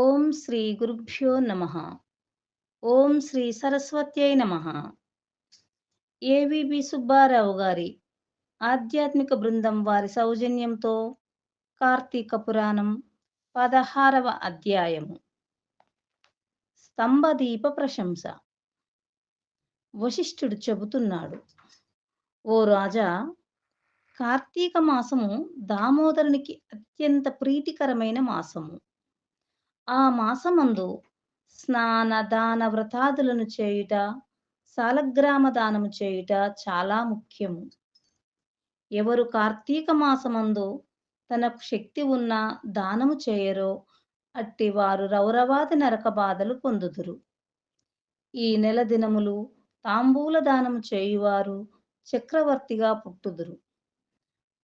ఓం శ్రీ గురుభ్యో నమ. ఓం శ్రీ సరస్వత్యై నమ. ఏవిబి సుబ్బారావు గారి ఆధ్యాత్మిక బృందం వారి సౌజన్యంతో కార్తీక పురాణం పదహారవ అధ్యాయము. స్తంభదీప ప్రశంస. వశిష్ఠుడు చెబుతున్నాడు ఓ రాజా కార్తీక మాసము దామోదరునికి అత్యంత ప్రీతికరమైన మాసము. ఆ మాసమందు స్నాన దాన వ్రతాదులను చేయుట సాలగ్రామ దానము చేయుట చాలా ముఖ్యము. ఎవరు కార్తీక మాసమందు తనకు శక్తి ఉన్న దానము చేయరో అట్టి వారు రౌరవాది నరక బాధలు పొందుదురు. ఈ నెల దినములు తాంబూల దానము చేయువారు చక్రవర్తిగా పుట్టుదురు.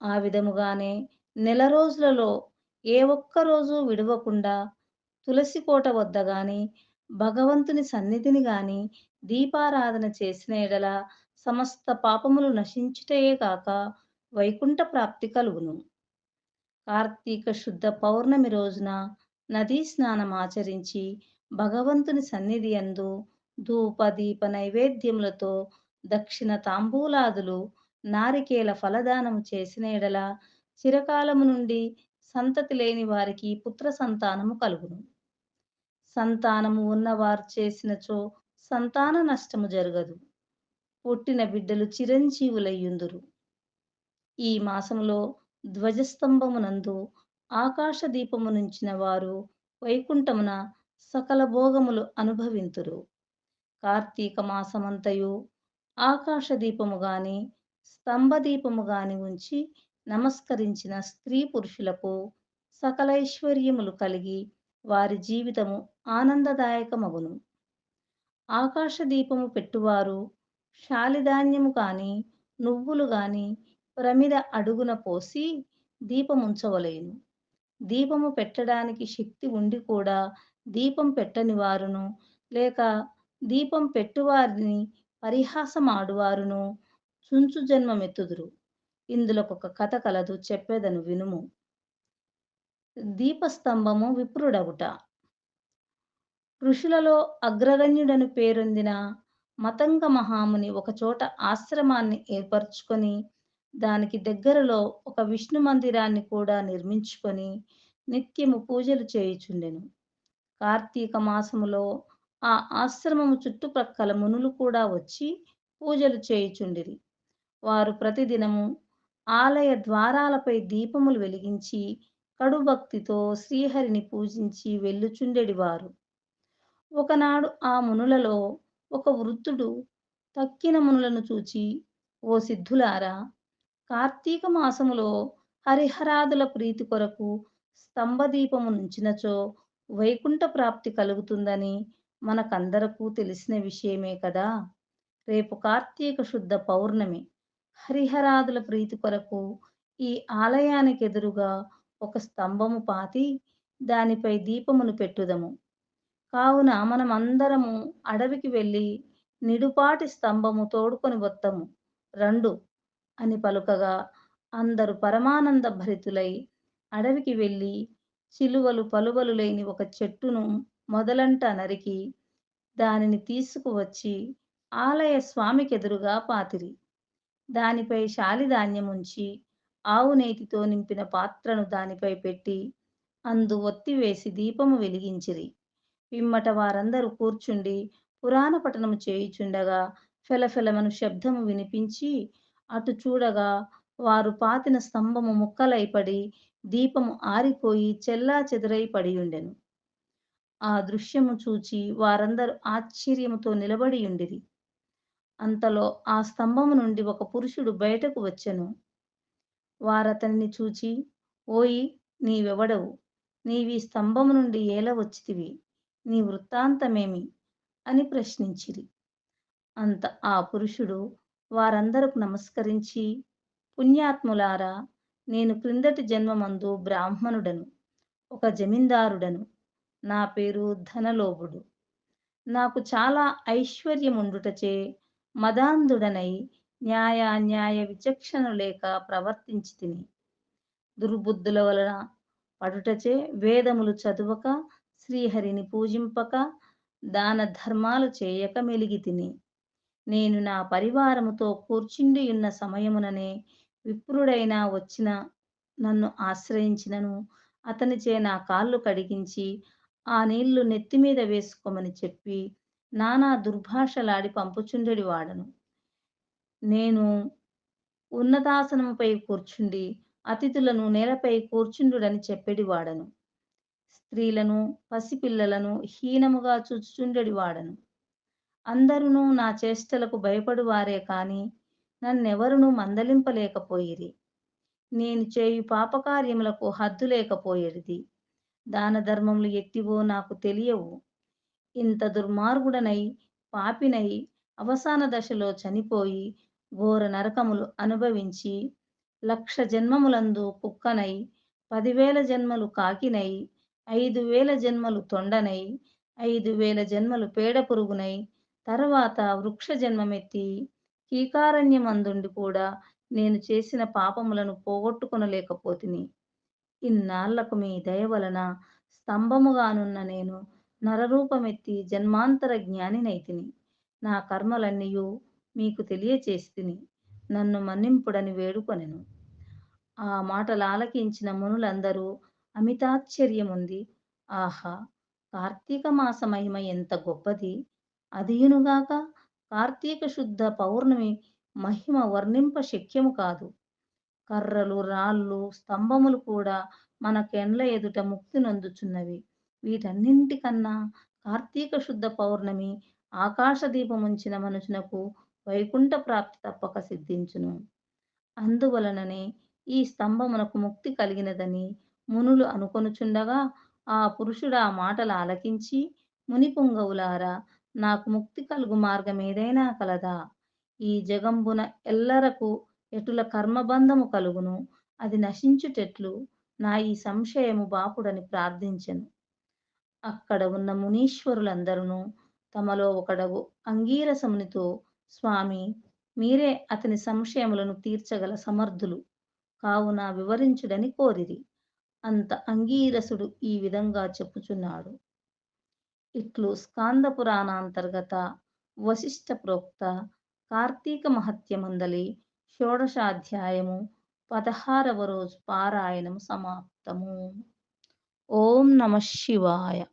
ఆ విధముగానే నెల రోజులలో ఏ ఒక్క రోజు విడవకుండా తులసి కోట వద్ద గాని భగవంతుని సన్నిధిని గాని దీపారాధన చేసిన ఎడల సమస్త పాపములు నశించుటయే కాక వైకుంఠ ప్రాప్తి కలుగును. కార్తీక శుద్ధ పౌర్ణమి రోజున నదీ స్నానం ఆచరించి భగవంతుని సన్నిధి అందు ధూప దీప నైవేద్యములతో దక్షిణ తాంబూలాదులు నారికేల ఫలదానము చేసిన ఎడల చిరకాలము నుండి సంతతి లేని వారికి పుత్ర సంతానము కలుగును. సంతానము ఉన్నవారు చేసినచో సంతాన నష్టము జరగదు. పుట్టిన బిడ్డలు చిరంజీవులయ్యుందురు. ఈ మాసములో ధ్వజస్తంభమునందు ఆకాశ దీపము నుంచిన వారు వైకుంఠమున సకల భోగములు అనుభవింతురు. కార్తీక మాసమంతయు ఆకాశ దీపము గాని స్తంభ దీపము గాని ఉంచి నమస్కరించిన స్త్రీ పురుషులకు సకలైశ్వర్యములు కలిగి వారి జీవితము ఆనందదాయకమగును. ఆకాశ దీపము పెట్టువారు శాలిధాన్యము కాని నువ్వులు గాని ప్రమిద అడుగున పోసి దీపముంచవలేను. దీపము పెట్టడానికి శక్తి ఉండి కూడా దీపం పెట్టని వారును లేక దీపం పెట్టువారిని పరిహాసమాడువారును చుంచు జన్మమెత్తుదురు. ఇందులో ఒక కథ కలదు చెప్పేదను వినుము. దీపస్తంభము విప్రుడగుట. ఋషులలో అగ్రగణ్యుడను పేరొందిన మతంగ మహాముని ఒకచోట ఆశ్రమాన్ని ఏర్పరచుకొని దానికి దగ్గరలో ఒక విష్ణు మందిరాన్ని కూడా నిర్మించుకొని నిత్యము పూజలు చేయుచుండెను. కార్తీక మాసములో ఆ ఆశ్రమము చుట్టుప్రక్కల మునులు కూడా వచ్చి పూజలు చేయుచుండిరి. వారు ప్రతిదినము ఆలయ ద్వారాలపై దీపములు వెలిగించి కడుభక్తితో శ్రీహరిని పూజించి వెళ్ళుచుండెడివారు. ఒకనాడు ఆ మునులలో ఒక వృద్ధుడు తక్కిన మునులను చూచి ఓ సిద్ధులారా కార్తీక మాసములో హరిహరాదుల ప్రీతి కొరకు స్తంభదీపము నుంచినచో వైకుంఠ ప్రాప్తి కలుగుతుందని మనకందరకు తెలిసిన విషయమే కదా. రేపు కార్తీక శుద్ధ పౌర్ణమి. హరిహరాదుల ప్రీతి కొరకు ఈ ఆలయానికి ఎదురుగా ఒక స్తంభము పాతి దానిపై దీపమును పెట్టుదము. కావున మనమందరము అడవికి వెళ్ళి నిడుపాటి స్తంభము తోడుకొని వత్తము. రెండు అని పలుకగా అందరు పరమానంద భరితులై అడవికి వెళ్ళి చిలువలు పలువలు లేని ఒక చెట్టును మొదలంట నరికి దానిని తీసుకువచ్చి ఆలయ స్వామికెదురుగా పాతిరి. దానిపై శాలిధాన్యముంచి ఆవు నేతితో నింపిన పాత్రను దానిపై పెట్టి అందు ఒత్తివేసి దీపము వెలిగించిరి. పిమ్మట వారందరూ కూర్చుండి పురాణ పఠనము చేయుచుండగా ఫెలఫెలమను శబ్దము వినిపించి అటు చూడగా వారు పాతిన స్తంభము ముక్కలైపడి దీపము ఆరిపోయి చెల్లా చెదురై పడియుండెను. ఆ దృశ్యము చూచి వారందరూ ఆశ్చర్యముతో నిలబడి ఉండిరి అంతలో ఆ స్తంభము నుండి ఒక పురుషుడు బయటకు వచ్చెను. వారతనిని చూచి ఓయి నీవెవడవు? నీవి స్తంభము నుండి ఏల వచ్చితివి. నీ వృత్తాంతమేమి? అని ప్రశ్నించిరి. అంత ఆ పురుషుడు వారందరకు నమస్కరించి పుణ్యాత్ములారా నేను క్రిందటి జన్మమందు బ్రాహ్మణుడను ఒక జమీందారుడను. నా పేరు ధనలోభుడు. నాకు చాలా ఐశ్వర్యముండుటచే మదాంధుడనై న్యాయ న్యాయ విచక్షణ లేక ప్రవర్తించి తిని. దుర్బుద్ధుల వలన పడుటచే వేదములు చదువక శ్రీహరిని పూజింపక దాన ధర్మాలు చేయక మెలిగితిని నేను నా పరివారముతో కూర్చుండియున్న సమయముననే విప్రుడైన వచ్చిన నన్ను ఆశ్రయించినను అతనిచే నా కాళ్ళు కడిగించి ఆ నీళ్ళు నెత్తిమీద వేసుకోమని చెప్పి నానా దుర్భాషలాడి పంపుచుండెడి వాడను నేను ఉన్నతాసనముపై కూర్చుండి అతిథులను నేలపై కూర్చుండుడని చెప్పెడి వాడను స్త్రీలను పసిపిల్లలను హీనముగా చూచుచుండెడి వాడను అందరును నా చేష్టలకు భయపడు వారే కాని నన్నెవరునూ మందలింపలేకపోయిరి. నేను చేయు పాపకార్యములకు హద్దు లేకపోయేది దాన ధర్మములు ఎట్టివో నాకు తెలియవు. ఇంత దుర్మార్గుడనై పాపినై అవసాన దశలో చనిపోయి ఘోర నరకములు అనుభవించి లక్ష జన్మములందు కుక్కనై పదివేల జన్మలు కాకినై ఐదు వేల జన్మలు తొండనై ఐదు వేల జన్మలు పేడ పురుగునై తరువాత వృక్ష జన్మమెత్తి కీకారణ్యమందుండి కూడా నేను చేసిన పాపములను పోగొట్టుకునలేకపోతిని. ఇన్నాళ్ళకు మీ దయ వలన స్తంభముగానున్న నేను నరరూపమెత్తి జన్మాంతర జ్ఞానినైతిని. నా కర్మలన్నీయు మీకు తెలియచేస్తిని. నన్ను మన్నింపుడని వేడుకొనెను. ఆ మాటలు ఆలకించిన మునులందరూ అమితాశ్చర్యముంది. ఆహా కార్తీక మాస మహిమ ఎంత గొప్పది. అదియునుగాక కార్తీక శుద్ధ పౌర్ణమి మహిమ వర్ణింప శక్యము కాదు. కర్రలు రాళ్ళు స్తంభములు కూడా మన కెండ్ల ఎదుట ముక్తి నొందుచున్నవి. వీటన్నింటికన్నా కార్తీక శుద్ధ పౌర్ణమి ఆకాశ దీపముంచిన మనుషునకు వైకుంఠ ప్రాప్తి తప్పక సిద్ధించును. అందువలననే ఈ స్తంభమునకు ముక్తి కలిగినదని మునులు అనుకొనుచుండగా ఆ పురుషుడు ఆ మాటలు ఆలకించి మునిపుంగవులారా నాకు ముక్తి కలుగు మార్గం ఏదైనా కలదా? ఈ జగంబున ఎల్లరకు ఎటుల కర్మబంధము కలుగును? అది నశించుటెట్లు నా ఈ సంశయము బాపుడని ప్రార్థించెను. అక్కడ ఉన్న మునీశ్వరులందరూ తమలో ఒకడగు అంగీరసమునితో స్వామి మీరే అతని సంశయములను తీర్చగల సమర్థులు. కావున వివరించుడని కోరిరి. అంత అంగీరసుడు ఈ విధంగా చెప్పుచున్నాడు. ఇట్లు స్కాంద పురాణాంతర్గత వశిష్ఠ ప్రోక్త కార్తీక మహత్యమందలి షోడశాధ్యాయము పదహారవ రోజు పారాయణము సమాప్తము. ఓం నమ శివాయ.